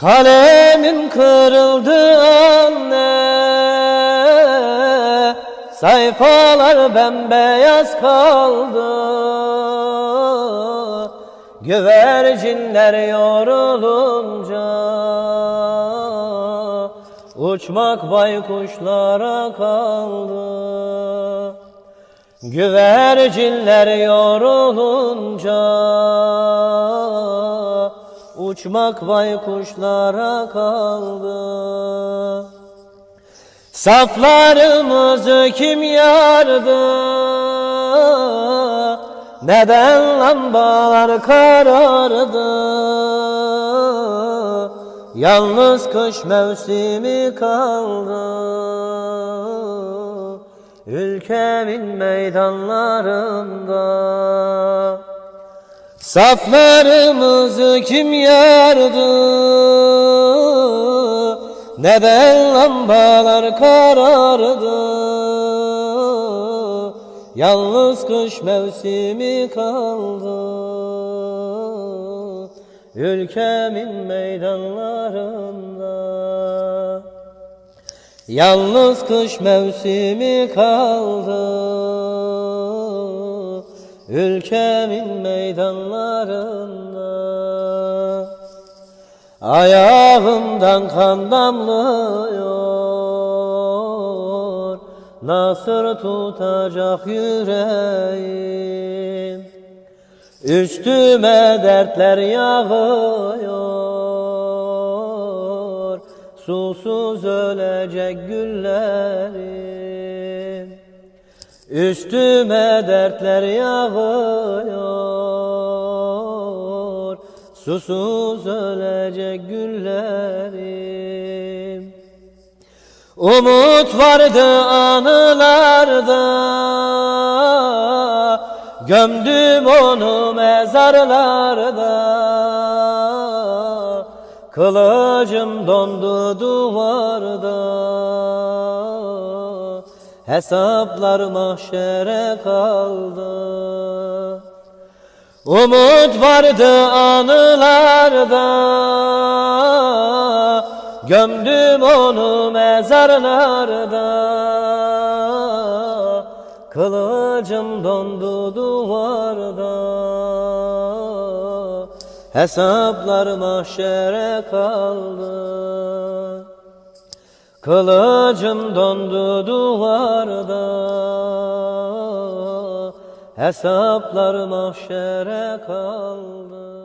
Kalemim kırıldı anne. Sayfalar bembeyaz kaldı. Güvercinler yorulunca. Uçmak baykuşlara kaldı. Güvercinler yorulunca Uçmak baykuşlara kaldı. Saflarımızı kim yardı? Neden lambalar karardı? Yalnız kış mevsimi kaldı. Ülkemin meydanlarında Saflarımızı kim yardı Neden lambalar karardı? Yalnız kış mevsimi kaldı. Ülkemin meydanlarında. Yalnız kış mevsimi kaldı Ülkemin meydanlarında. Ayağımdan kan damlıyor. Nasır tutacak yüreğim. Üstüme dertler yağıyor. Susuz ölecek güllerim Üstüme dertler yağıyor. Susuz ölecek güllerim. Umut vardı anılarda. Gömdüm onu mezarlarda. Kılıcım dondu duvarda Hesaplar mahşere kaldı. Umut vardı anılarda. Gömdüm onu mezarlarda. Kılıcım dondu duvarda. Hesaplar mahşere kaldı Kılıcım dondu duvarda. Hesaplar mahşere kaldı